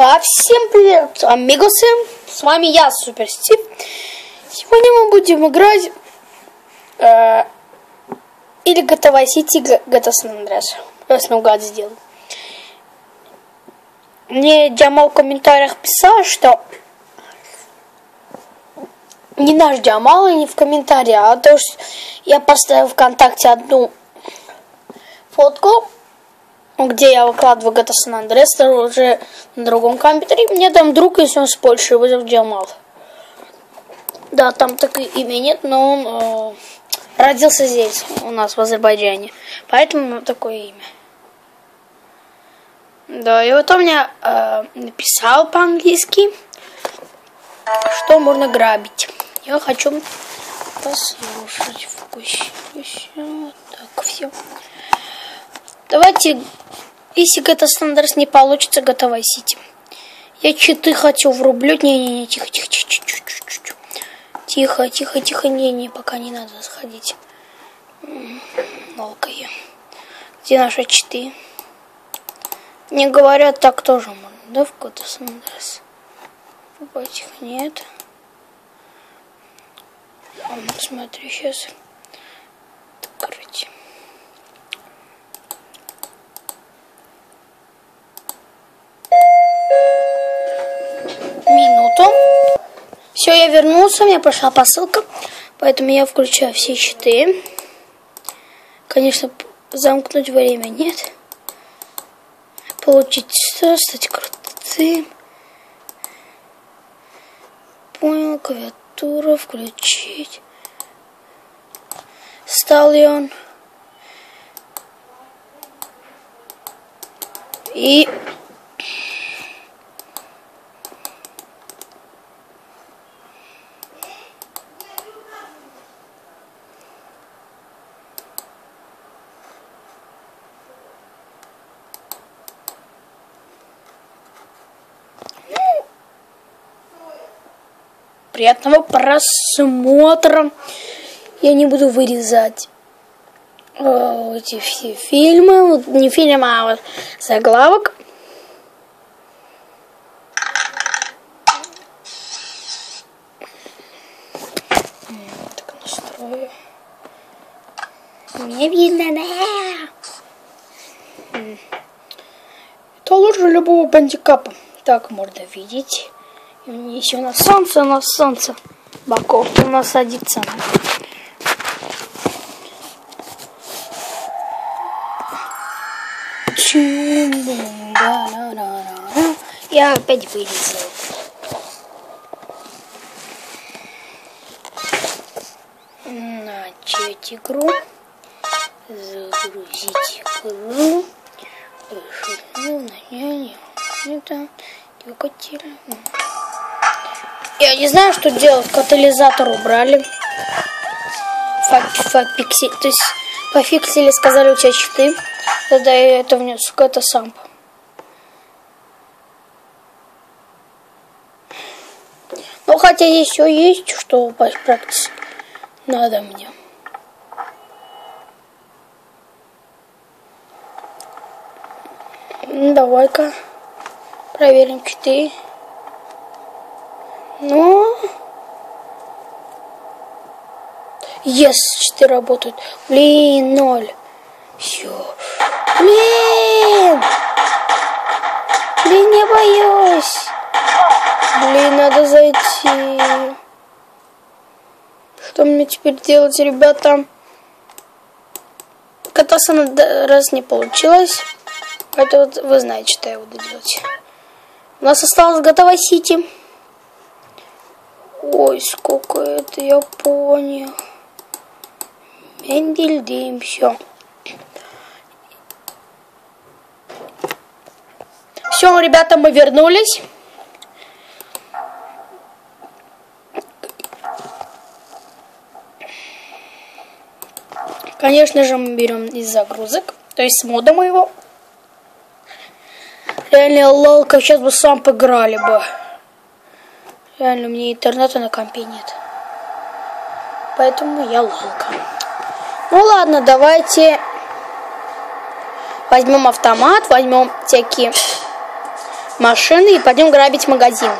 А всем привет, амигосы! С вами я, Супер Стив. Сегодня мы будем играть э, или GTA City, GTA San Andreas. Раз наугад сделал. Мне Джамал в комментариях писал, что не наш Джамал и не в комментариях, а то, что я поставил ВКонтакте одну фотку, где я выкладываю GTA San Andreas, уже на другом компьютере. Мне там друг, если он с Польши, зовут Джамал. Да, там так и имя нет, но он э, родился здесь, у нас в Азербайджане. Поэтому такое имя. Да, и вот он мне э, написал по-английски, что можно грабить. Я хочу послушать. Вкусно. Так, все. Давайте, если GTA San Andreas не получится, готовай Сити. Я читы хочу врублю. Не-не-не, тихо, тихо, тихо, тихо, тихо, тихо. Тихо, тихо, тихо, не-не, пока не надо сходить. Лолкая. Где наши читы? Не говорят, так тоже можно, да, в GTA San Andreas? Этих нет. А, смотри, сейчас. Я вернулся, у меня прошла посылка, поэтому я включаю все щиты. Конечно, замкнуть время нет. Получить что, стать крутым. Понял, клавиатура, включить. Стал ли он? И Приятного просмотра. Я не буду вырезать э, эти все фильмы. Вот не фильмы, а вот заглавок. Так настрою. Не видно, да? Это лучше любого бандикапа. Так можно видеть. Если у нас солнце, у нас солнце. Боков у нас садится. Я опять вылезал. Начать игру. Загрузить игру. Это двигатель. Я не знаю, что делать. Катализатор убрали. Фапиксель. То есть пофиксили, сказали, у тебя щиты. Тогда я это внес в это сам. Ну, хотя еще есть, что практически надо мне. Давай-ка проверим читы. Ну, Yes, 4 работают. Блин, ноль. Все. Блин! Блин, не боюсь. Блин, надо зайти. Что мне теперь делать, ребята? Кататься на раз не получилось. Это вот вы знаете, что я буду делать. У нас осталось готово Сити. Ой, сколько это, я понял. Мендельдим, все. Все, ребята, мы вернулись. Конечно же, мы берем из загрузок, то есть с мода моего. Реально, лолка, сейчас бы сам поиграли бы. Реально, мне интернета на компе нет. Поэтому я лолка. Ну ладно, давайте возьмем автомат, возьмем всякие машины и пойдем грабить магазин.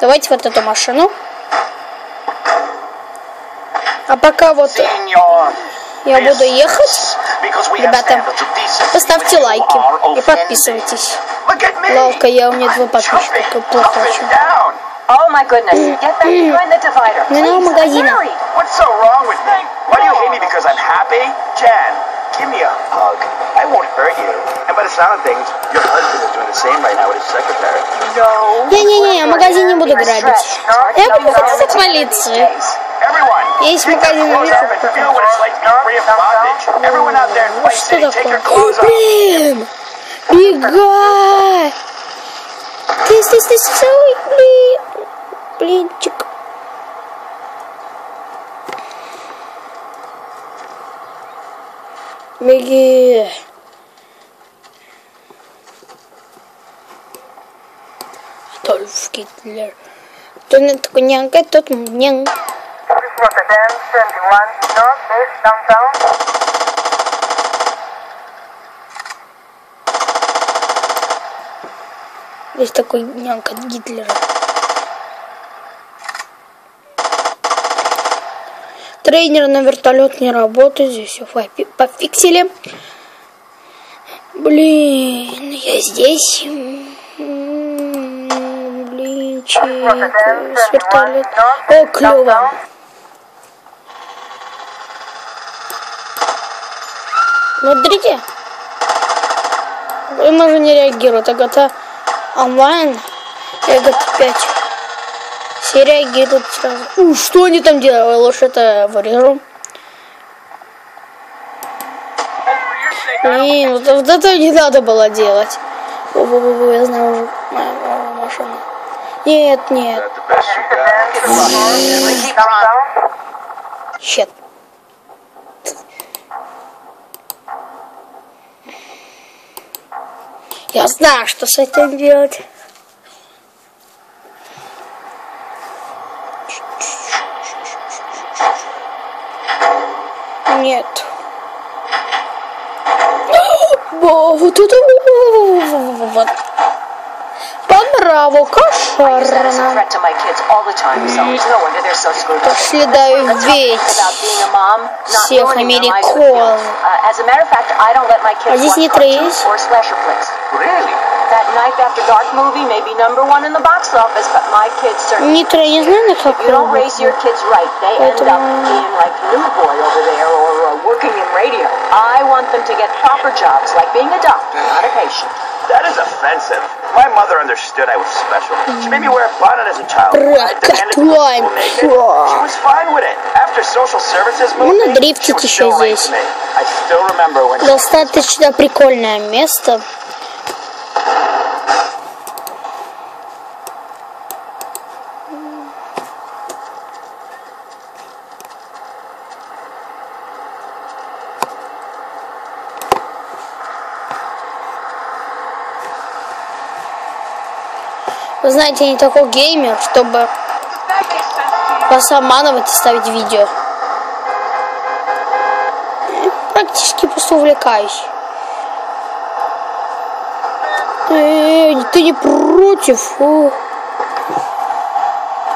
Давайте вот эту машину. А пока вот я буду ехать, ребята, поставьте лайки и подписывайтесь. Ловко, я у меня два подписчика, плохо очень. Oh my goodness. Get back behind the divider. Не надо Please, магазина. hurry. What's so wrong with me? Why do you hate me because I'm happy? Jan, give me a hug. I won't hurt you. And by the sound of things, your husband is doing the same right now with his secretary. No. Не-не-не, я магазин не буду грабить. Я буду ходить к полиции. Everyone, Есть take your магазин clothes off and Мифов. feel what it's like to be free of bondage. Everyone out there in Ну Play что City, take your такое? clothes off. Блин! Бегай! Ты, ты, ты, стой, блин! Блинчик. Беги! Адольф Гитлер. Кто на такой нянка, тот нян. Rotterdam 71 Northeast downtown. Есть такой нянка Гитлера. Тренер на вертолет не работает. Здесь все пофиксили. Блин, я здесь. Rotterdam С 71 вертолет. О, клево. Смотрите. Она же не реагирует. Так это онлайн. Эго 5. Все реагируют сразу. У, что они там делают? Лучше это вырежу. Блин, вот, вот это не надо было делать. Во-во-во, я знаю уже моя, моя машина. Нет, нет. Щет. Я знаю, что с этим делать. fact, I don't let my А kids здесь watch не cartoons трейс. or slasher flicks. Really? That Night After Dark movie may be number one in the box office, but my kids certainly Нитро, я не знаю, на If you какой. don't raise your kids right, they end up Поэтому- being like New Boy over there or uh, working in radio. I want them to get proper jobs, like being a doctor, not a patient. That is offensive. My mother understood I was special. She made me wear a bonnet as a child. I demanded to go to Прокатуем. school naked. She was fine with it. After social services Ну, moved me, надрифтить she was еще still right здесь. to me. I still remember when Достаточно прикольное место. Вы знаете, я не такой геймер, чтобы вас обманывать и ставить видео. Практически просто увлекаюсь. Эй, ты не против? О.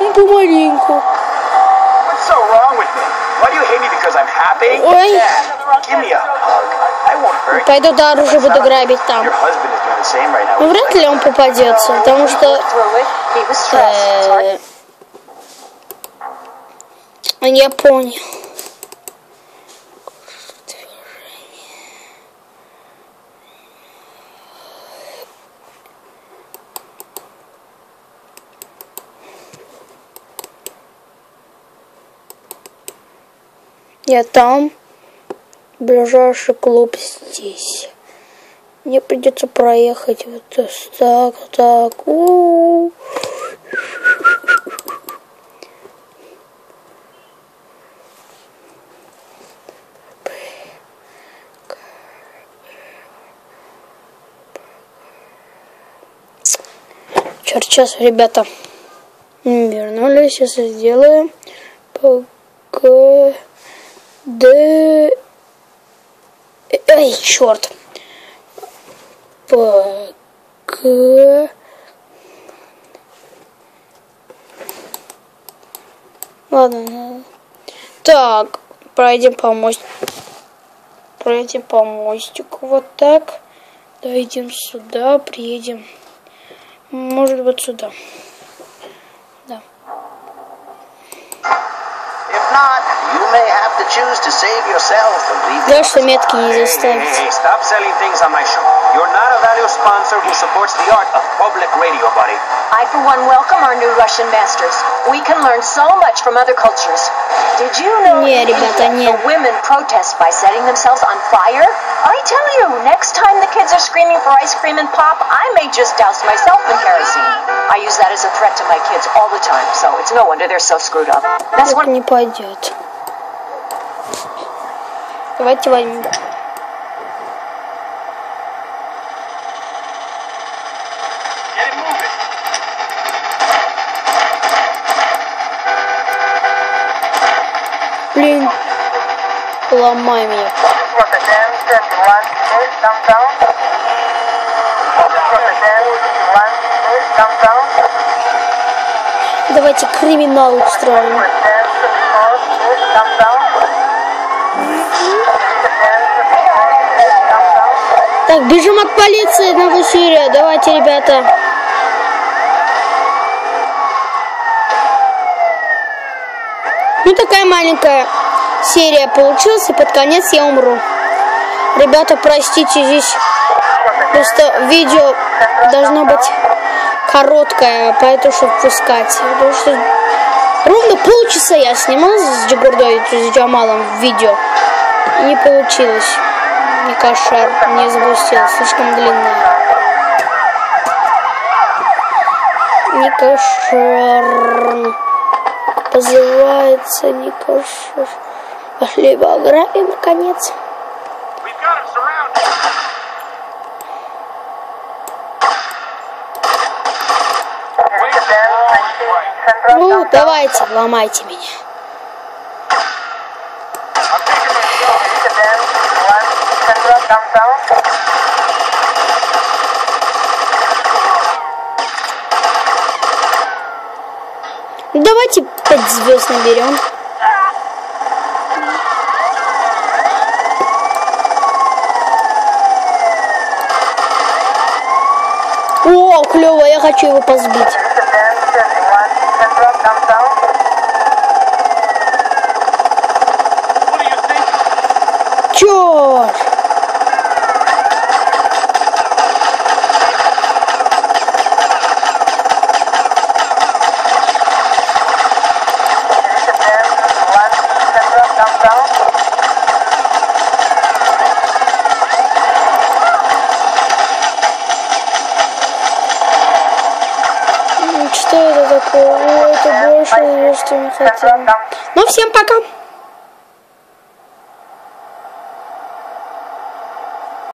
Ну, помаленьку. What's so wrong with me? Why do you hate me because I'm happy? Ой. Dad, give me a hug. I won't hurt you. Пойду дороже буду грабить там. Your husband is doing the same right now. Ну, вряд ли он попадется, потому что... Э, Я понял. Я там. Ближайший клуб здесь. Мне придется проехать вот так, так. У-у-у. Черт, сейчас, ребята, вернулись, сейчас сделаем. Д... Эй, черт. П, К. Ладно. Так, пройдем по мостику. Пройдем по мостику вот так. Дойдем сюда, приедем. Может быть сюда. Да. If not, you may have to choose to save yourself and leave the Жаль, что others метки behind. нельзя ставить. Hey, stop selling things on my show. You're not a value sponsor who supports the art of public radio, buddy. I, for one, welcome our new Russian masters. We can learn so much from other cultures. Did you know Не, in ребята, India, не. the women protest by setting themselves on fire? I tell you, next time the kids are screaming for ice cream and pop, I may just douse myself in kerosene. I use that as a threat to my kids all the time, so it's no wonder they're so screwed up. That's Это one не пойдет. A Dan 21 East downtown. Давайте криминал устроим. Так, бежим от полиции, новая серия. Давайте, ребята. Ну, такая маленькая серия получилась, и под конец я умру. Ребята, простите, здесь просто видео должно быть короткое, поэтому чтобы пускать. Потому что ровно полчаса я снимал с Джигурдой, с Джамалом видео. Не получилось. Не кошер, не запустил, слишком длинная. Не кошер. Позывается не кошер. Пошли ограбим, наконец. We've got him surrounded. This is Dan 19 Central Ну, давайте, ломайте меня. Shot. This is Dan 21 Central downtown. Ну, давайте пять звезд наберем. О, клево, я хочу его позбить. Что это больше, что. Central downtown. Ну, всем пока!